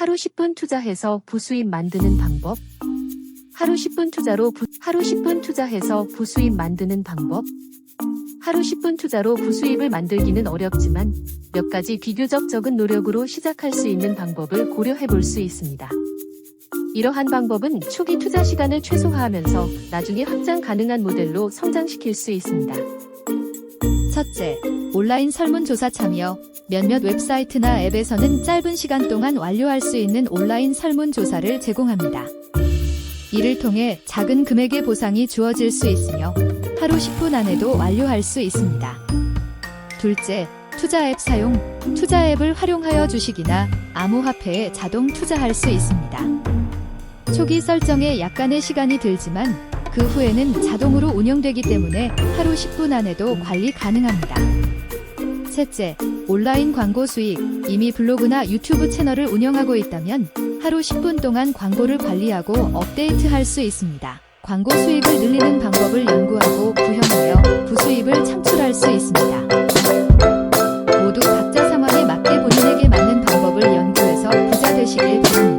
하루 10분 투자해서 부수입 만드는 방법. 하루 10분 투자로 부, 하루 10분 투자해서 부수입 만드는 방법. 하루 10분 투자로 부수입을 만들기는 어렵지만 몇 가지 비교적 적은 노력으로 시작할 수 있는 방법을 고려해 볼 수 있습니다. 이러한 방법은 초기 투자 시간을 최소화하면서 나중에 확장 가능한 모델로 성장시킬 수 있습니다. 첫째, 온라인 설문조사 참여. 몇몇 웹사이트나 앱에서는 짧은 시간 동안 완료할 수 있는 온라인 설문조사를 제공합니다. 이를 통해 작은 금액의 보상이 주어질 수 있으며 하루 10분 안에도 완료할 수 있습니다. 둘째, 투자 앱 사용. 투자 앱을 활용하여 주식이나 암호화폐에 자동 투자할 수 있습니다. 초기 설정에 약간의 시간이 들지만 그 후에는 자동으로 운영되기 때문에 하루 10분 안에도 관리 가능합니다. 셋째, 온라인 광고 수익. 이미 블로그나 유튜브 채널을 운영하고 있다면 하루 10분 동안 광고를 관리하고 업데이트 할 수 있습니다. 광고 수익을 늘리는 방법을 연구하고 구현하여 부수입을 창출할 수 있습니다. 모두 각자 상황에 맞게 본인에게 맞는 방법을 연구해서 부자 되시길 바랍니다.